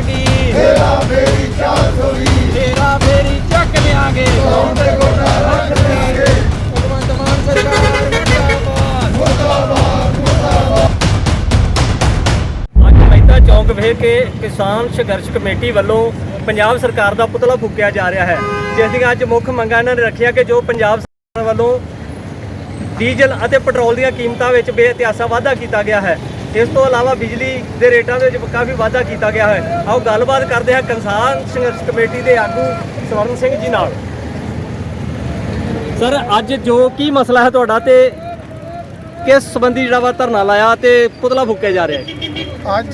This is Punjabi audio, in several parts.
ਲਿਆਂਗੀ ਤੇਰਾ ਮੇਰੀ ਚਾਲ ਸੋਈ ਤੇਰਾ ਫੇਰੀ ਚੱਕ ਲਿਆਂਗੇ। ਕੌਂਡੇ ਗੋਡਾ ਰੱਖ ਦੇਾਂਗੇ ਭਗਵੰਤ ਮਾਨ ਸਰਕਾਰ ਮੁਰਦਾਬਾਦ ਮੁਰਦਾਬਾਦ। ਅੱਜ ਮਹਿਤਾ ਚੌਂਕ ਵਿਖੇ ਕੇ ਕਿਸਾਨ ਸੰਘਰਸ਼ ਕਮੇਟੀ ਵੱਲੋਂ ਪੰਜਾਬ ਸਰਕਾਰ ਦਾ ਪੁਤਲਾ ਫੂਕਿਆ ਜਾ ਰਿਹਾ ਹੈ। ਜਿਸ ਦੀਆਂ ਅੱਜ ਮੁੱਖ ਮੰਗਾਂ ਇਹਨਾਂ ਨੇ ਰੱਖੀਆਂ ਕਿ ਜੋ ਪੰਜਾਬ ਸਰਕਾਰ ਵੱਲੋਂ ਡੀਜ਼ਲ ਅਤੇ ਪੈਟਰੋਲ ਦੀਆਂ ਕੀਮਤਾਂ ਵਿੱਚ ਬੇਇਤਿਆਸਾ ਵਾਧਾ ਕੀਤਾ ਗਿਆ ਹੈ। ਇਸ ਤੋਂ ਇਲਾਵਾ ਬਿਜਲੀ ਦੇ ਰੇਟਾਂ ਦੇ ਵਿੱਚ ਕਾਫੀ ਵਾਧਾ ਕੀਤਾ ਗਿਆ ਹੈ। ਆਓ ਗੱਲਬਾਤ ਕਰਦੇ ਹਾਂ ਕਿਸਾਨ ਸੰਘਰਸ਼ ਕਮੇਟੀ ਦੇ ਆਗੂ ਸਵਰਨ ਸਿੰਘ ਜੀ ਨਾਲ। ਸਰ, ਅੱਜ ਜੋ ਕੀ ਮਸਲਾ ਹੈ ਤੁਹਾਡਾ ਤੇ ਕਿਸ ਸੰਬੰਧੀ ਜਿਹੜਾ ਵਾ ਧਰਨਾ ਲਾਇਆ ਤੇ ਪੁਤਲਾ ਫੂਕਿਆ ਜਾ ਰਿਹਾ ਹੈ? ਅੱਜ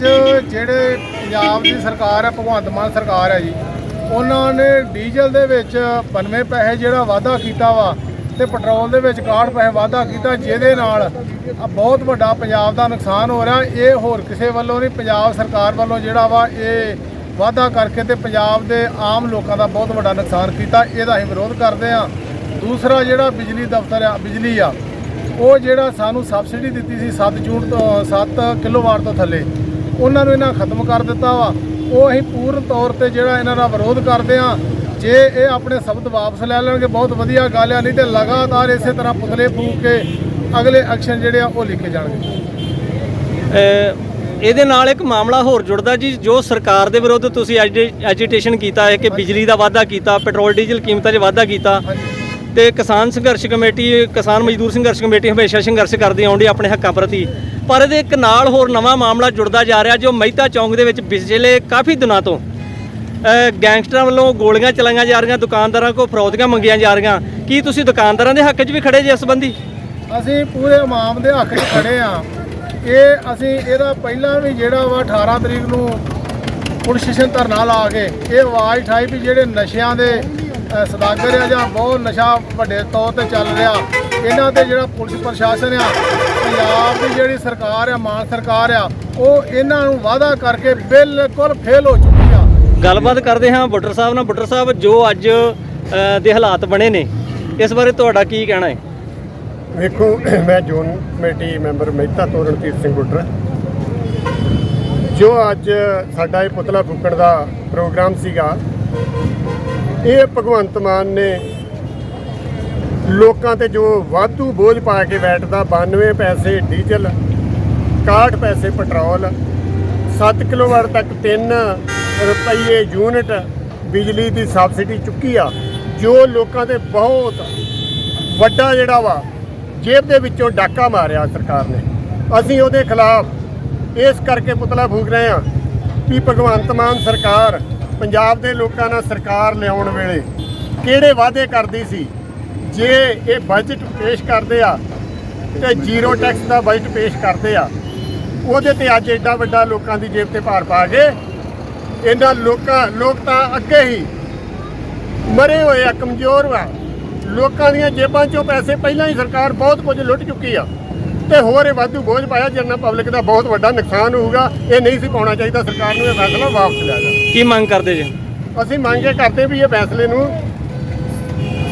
ਜਿਹੜੇ ਪੰਜਾਬ ਦੀ ਸਰਕਾਰ ਹੈ, ਭਗਵੰਤ ਮਾਨ ਸਰਕਾਰ ਹੈ ਜੀ, ਉਹਨਾਂ ਨੇ ਡੀਜ਼ਲ ਦੇ ਵਿੱਚ 92 ਪੈਸੇ ਜਿਹੜਾ ਵਾਧਾ ਕੀਤਾ ਵਾ ਤੇ ਪੈਟਰੋਲ ਦੇ ਵਿੱਚ 61 ਪੈਸੇ ਵਾਧਾ ਕੀਤਾ, ਜਿਹਦੇ ਨਾਲ ਬਹੁਤ ਵੱਡਾ ਪੰਜਾਬ ਦਾ ਨੁਕਸਾਨ ਹੋ ਰਿਹਾ। ਇਹ ਹੋਰ ਕਿਸੇ ਵੱਲੋਂ ਨਹੀਂ, ਪੰਜਾਬ ਸਰਕਾਰ ਵੱਲੋਂ ਜਿਹੜਾ ਵਾ, ਇਹ ਵਾਧਾ ਕਰਕੇ ਤੇ ਪੰਜਾਬ ਦੇ ਆਮ ਲੋਕਾਂ ਦਾ ਬਹੁਤ ਵੱਡਾ ਨੁਕਸਾਨ ਕੀਤਾ। ਇਹਦਾ ਅਸੀਂ ਵਿਰੋਧ ਕਰਦੇ ਆ ਦੂਸਰਾ ਜਿਹੜਾ ਬਿਜਲੀ ਦਫ਼ਤਰ ਆ, ਬਿਜਲੀ ਆ, ਉਹ ਜਿਹੜਾ ਸਾਨੂੰ ਸਬਸਿਡੀ ਦਿੱਤੀ ਸੀ 7 ਜੂਨ ਤੋਂ 7 ਕਿਲੋਵਾਟ ਤੋਂ ਥੱਲੇ, ਉਹਨਾਂ ਨੂੰ ਇਹਨਾਂ ਖਤਮ ਕਰ ਦਿੱਤਾ ਵਾ। ਉਹ ਅਸੀਂ ਪੂਰਨ ਤੌਰ ਤੇ ਜਿਹੜਾ ਇਹਨਾਂ ਦਾ ਵਿਰੋਧ ਕਰਦੇ ਆ ਜੇ ਇਹ ਆਪਣੇ ਸ਼ਬਦ ਵਾਪਸ ਲੈ ਲੈਣਗੇ ਬਹੁਤ ਵਧੀਆ ਗੱਲ ਆ ਨਹੀਂ ਤੇ ਲਗਾਤਾਰ ਇਸੇ ਤਰ੍ਹਾਂ ਪੁਤਲੇ ਫੂਕ ਕੇ ਅਗਲੇ ਐਕਸ਼ਨ ਜਿਹੜੇ ਆ ਉਹ ਲਿਖੇ ਜਾਣਗੇ। ਇਹਦੇ ਨਾਲ ਇੱਕ ਮਾਮਲਾ ਹੋਰ ਜੁੜਦਾ ਜੀ ਜੋ ਸਰਕਾਰ ਦੇ ਵਿਰੁੱਧ ਤੁਸੀਂ ਐਜੀਟੇਸ਼ਨ ਕੀਤਾ ਹੈ ਕਿ ਬਿਜਲੀ ਦਾ ਵਾਧਾ ਕੀਤਾ ਪੈਟਰੋਲ ਡੀਜ਼ਲ ਕੀਮਤਾਂ 'ਚ ਵਾਧਾ ਕੀਤਾ ਤੇ ਕਿਸਾਨ ਸੰਘਰਸ਼ ਕਮੇਟੀ ਕਿਸਾਨ ਮਜ਼ਦੂਰ ਸੰਘਰਸ਼ ਕਮੇਟੀ ਹਮੇਸ਼ਾ ਸੰਘਰਸ਼ ਕਰਦੀ ਆਉਂਦੀ ਆਪਣੇ ਹੱਕਾਂ ਪ੍ਰਤੀ। ਪਰ ਇਹਦੇ ਇੱਕ ਨਾਲ ਹੋਰ ਨਵਾਂ ਮਾਮਲਾ ਜੁੜਦਾ ਜਾ ਰਿਹਾ ਜੋ ਮਹਿਤਾ ਚੌਂਕ ਦੇ ਵਿੱਚ ਪਿਛਲੇ ਕਾਫੀ ਦਿਨਾਂ ਤੋਂ ਗੈਂਗਸਟਰਾਂ ਵੱਲੋਂ ਗੋਲੀਆਂ ਚਲਾਈਆਂ ਜਾ ਰਹੀਆਂ, ਦੁਕਾਨਦਾਰਾਂ ਕੋਲ ਫਰੌਤੀਆਂ ਮੰਗੀਆਂ ਜਾ ਰਹੀਆਂ। ਕੀ ਤੁਸੀਂ ਦੁਕਾਨਦਾਰਾਂ ਦੇ ਹੱਕ 'ਚ ਵੀ ਖੜੇ ਜੇ ਇਸ ਸੰਬੰਧੀ? ਅਸੀਂ ਪੂਰੇ ਇਮਾਮ ਦੇ ਹੱਕ 'ਚ ਖੜੇ ਆ ਇਹ ਅਸੀਂ, ਇਹਦਾ ਪਹਿਲਾਂ ਵੀ ਜਿਹੜਾ ਵਾ 18 ਤਰੀਕ ਨੂੰ ਪੁਲਿਸ ਸਟੇਸ਼ਨ ਧਰਨਾ ਲਾ ਕੇ, ਇਹ ਆਵਾਜ਼ ਉਠਾਈ ਵੀ ਜਿਹੜੇ ਨਸ਼ਿਆਂ ਦੇ ਸਦਾਗਰ ਆ ਜਾਂ ਬਹੁਤ ਨਸ਼ਾ ਵੱਡੇ ਤੌਰ ਤੇ ਚੱਲ ਰਿਹਾ, ਇਹਨਾਂ ਤੇ ਜਿਹੜਾ ਪੁਲਿਸ ਪ੍ਰਸ਼ਾਸਨ ਆ, ਪੰਜਾਬ ਦੀ ਜਿਹੜੀ ਸਰਕਾਰ ਆ, ਮਾਨ ਸਰਕਾਰ ਆ, ਉਹ ਇਹਨਾਂ ਨੂੰ ਵਾਅਦਾ ਕਰਕੇ ਬਿਲਕੁਲ ਫੇਲ ਹੋ ਚੁੱਕੀ ਆ। ਗੱਲਬਾਤ ਕਰਦੇ ਹਾਂ ਬੁੱਟਰ ਸਾਹਿਬ ਨਾਲ। ਬੁੱਟਰ ਸਾਹਿਬ, ਜੋ ਅੱਜ ਦੇ ਹਾਲਾਤ ਬਣੇ ਨੇ, ਇਸ ਬਾਰੇ ਤੁਹਾਡਾ ਕੀ ਕਹਿਣਾ ਹੈ? ਵੇਖੋ, ਮੈਂ zone committee member Mehta Toranpreet Singh Buttar. ਜੋ ਅੱਜ ਸਾਡਾ ਇਹ ਪੁਤਲਾ ਫੂਕਣ ਦਾ ਪ੍ਰੋਗਰਾਮ ਸੀਗਾ, ਇਹ ਭਗਵੰਤ ਮਾਨ ਨੇ ਲੋਕਾਂ ਤੇ ਜੋ ਵਾਧੂ ਬੋਝ ਪਾ ਕੇ ਬੈਠਦਾ ਦਾ 92 ਪੈਸੇ ਡੀਜ਼ਲ 61 ਪੈਸੇ ਪੈਟਰੋਲ 7 ਕਿਲੋਵਾਟ ਤੱਕ ਤਿੰਨ ਰੁਪਏ ਯੂਨਿਟ ਬਿਜਲੀ ਦੀ ਸਬਸਿਡੀ ਚੁੱਕੀ ਆ, ਜੋ ਲੋਕਾਂ ਦੇ ਬਹੁਤ ਵੱਡਾ ਜਿਹੜਾ ਵਾ, ਜੇਬ ਦੇ ਵਿੱਚੋਂ ਡਾਕਾ ਮਾਰਿਆ ਸਰਕਾਰ ਨੇ। ਅਸੀਂ ਉਹਦੇ ਖਿਲਾਫ ਇਸ ਕਰਕੇ ਪੁਤਲਾ ਫੂਕ ਰਹੇ ਹਾਂ ਕਿ ਭਗਵੰਤ ਮਾਨ ਸਰਕਾਰ ਪੰਜਾਬ ਦੇ ਲੋਕਾਂ ਨਾਲ ਸਰਕਾਰ ਲਿਆਉਣ ਵੇਲੇ ਕਿਹੜੇ ਵਾਅਦੇ ਕਰਦੀ ਸੀ? ਜੇ ਇਹ ਬਜਟ ਪੇਸ਼ ਕਰਦੇ ਆ ਤੇ ਜ਼ੀਰੋ ਟੈਕਸ ਦਾ ਬਜਟ ਪੇਸ਼ ਕਰਦੇ ਆ, ਉਹਦੇ ਤੇ ਅੱਜ ਐਡਾ ਵੱਡਾ ਲੋਕਾਂ ਦੀ ਜੇਬ ਤੇ ਭਾਰ ਪਾ ਕੇ ਇਹਨਾਂ ਲੋਕਾਂ ਲੋਕ ਤਾਂ ਅੱਗੇ ਹੀ ਮਰੇ ਹੋਏ ਆ ਕਮਜ਼ੋਰ ਵਾ। ਲੋਕਾਂ ਦੀਆਂ ਜੇਬਾਂ 'ਚੋਂ ਪੈਸੇ ਪਹਿਲਾਂ ਹੀ ਸਰਕਾਰ ਬਹੁਤ ਕੁਝ ਲੁੱਟ ਚੁੱਕੀ ਆ। ਤੇ ਹੋਰ ਇਹ ਵਾਧੂ ਬੋਝ ਪਾਇਆ ਨਾਲ ਪਬਲਿਕ ਦਾ ਬਹੁਤ ਵੱਡਾ ਨੁਕਸਾਨ ਹੋਊਗਾ ਇਹ ਨਹੀਂ ਸੀ ਪਾਉਣਾ ਚਾਹੀਦਾ ਸਰਕਾਰ ਨੂੰ ਇਹ ਫੈਸਲਾ ਵਾਪਸ ਲਿਆ ਜਾਵੇ। ਕੀ ਮੰਗ ਕਰਦੇ ਜੇ? ਅਸੀਂ ਮੰਗੇ ਕਰਦੇ ਵੀ ਇਹ ਫੈਸਲੇ ਨੂੰ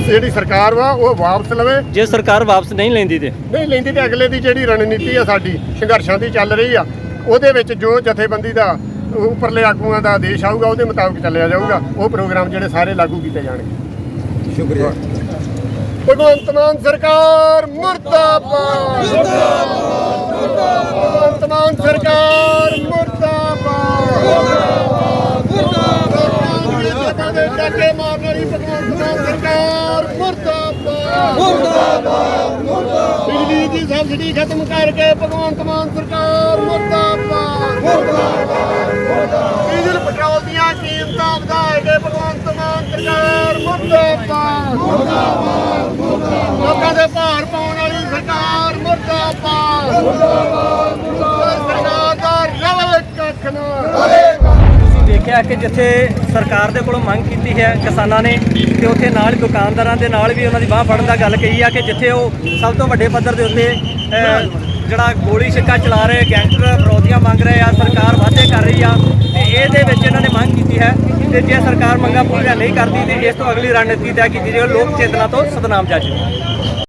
ਜਿਹੜੀ ਸਰਕਾਰ ਵਾ ਉਹ ਵਾਪਸ ਲਵੇ। ਜੇ ਸਰਕਾਰ ਵਾਪਸ ਨਹੀਂ ਲੈਂਦੀ ਤੇ? ਨਹੀਂ ਲੈਂਦੀ ਤੇ ਅਗਲੇ ਦੀ ਜਿਹੜੀ ਰਣਨੀਤੀ ਆ ਸਾਡੀ ਸੰਘਰਸ਼ਾਂ ਦੀ ਚੱਲ ਰਹੀ ਆ ਉਹਦੇ ਵਿੱਚ ਜੋ ਜਥੇਬੰਦੀ ਦਾ ਉੱਪਰਲੇ ਆਗੂਆਂ ਦਾ ਆਦੇਸ਼ ਆਊਗਾ ਉਹਦੇ ਮੁਤਾਬਕ ਚੱਲਿਆ ਜਾਊਗਾ। ਉਹ ਪ੍ਰੋਗਰਾਮ ਜਿਹੜੇ ਸਾਰੇ ਲਾਗੂ ਕੀਤੇ ਜਾਣਗੇ। ਸ਼ੁਕਰੀਆ। ਭਗਵੰਤ ਮਾਨ ਸਰਕਾਰ ਮੁਰਦਾਬਾਦ। ਭਗਵੰਤ ਮਾਨ ਸਰਕਾਰ ਮੁਰਦਾਬਾਦ। ਮੁਰਦਾਬਾਦ ਦੇ ਡਾਕੇ ਮਾਰਨ ਵਾਲੀ ਭਗਵੰਤ ਮਾਨ ਸਰਕਾਰ ਮੁਰਦਾਬਾਦ ਮੁਰਦਾਬਾਦ। ਸਬਸਿਡੀ ਖਤਮ ਕਰਕੇ ਭਗਵੰਤ ਮਾਨ ਸਰਕਾਰ, ਮੁਰਦਾਬਾਦ। ਮੁਰਦਾਬਾਦ ਡੀਜ਼ਲ, ਪੈਟਰੋਲ ਦੀਆਂ ਕੀਮਤਾਂ ਵਧਾ ਕੇ ਭਗਵੰਤ ਮਾਨ ਸਰਕਾਰ, ਮੁਰਦਾਬਾਦ। ਲੋਕਾਂ ਦੇ ਭਾਰ ਪਾਉਣ ਵਾਲੀ ਸਰਕਾਰ, ਮੁਰਦਾਬਾਦ। ਮੁਰਦਾਬਾਦ ਸਰਕਾਰ ਦਾ ਰਵਲ ਕੱਖ ਨਾ ਦੇਖਿਆ ਕਿ ਜਿੱਥੇ ਸਰਕਾਰ ਦੇ ਕੋਲੋਂ ਮੰਗ ਕੀਤੀ ਹੈ ਕਿਸਾਨਾਂ ਨੇ ਤੇ ਉੱਥੇ ਨਾਲ ਹੀ ਦੁਕਾਨਦਾਰਾਂ ਦੇ ਨਾਲ ਵੀ ਉਹਨਾਂ ਦੀ ਬਾਹ ਫੜਨ ਦਾ ਗੱਲ ਕਹੀ ਆ ਕਿ ਜਿੱਥੇ ਉਹ ਸਭ ਤੋਂ ਵੱਡੇ ਪੱਧਰ ਦੇ ਉੱਤੇ ਜਿਹੜਾ ਗੋਲੀ ਛਿੱਕਾ ਚਲਾ ਰਹੇ, ਗੈਂਗਸਟਰ ਵਿਰੋਧੀਆਂ ਮੰਗ ਰਹੇ ਆ, ਸਰਕਾਰ ਵਾਅਦੇ ਕਰ ਰਹੀ ਆ, ਤੇ ਇਹਦੇ ਵਿੱਚ ਇਹਨਾਂ ਨੇ ਮੰਗ ਕੀਤੀ ਹੈ ਤੇ ਜੇ ਸਰਕਾਰ ਮੰਗਾਂ ਪੂਰੀਆਂ ਨਹੀਂ ਕਰਦੀ ਤੇ ਇਸ ਤੋਂ ਅਗਲੀ ਰਣਨੀਤੀ ਤੈਅ ਕੀਤੀ ਜਾਵੇ, ਲੋਕ ਚੇਤਨਾ ਤੋਂ ਸਤਨਾਮ ਜੱਜ।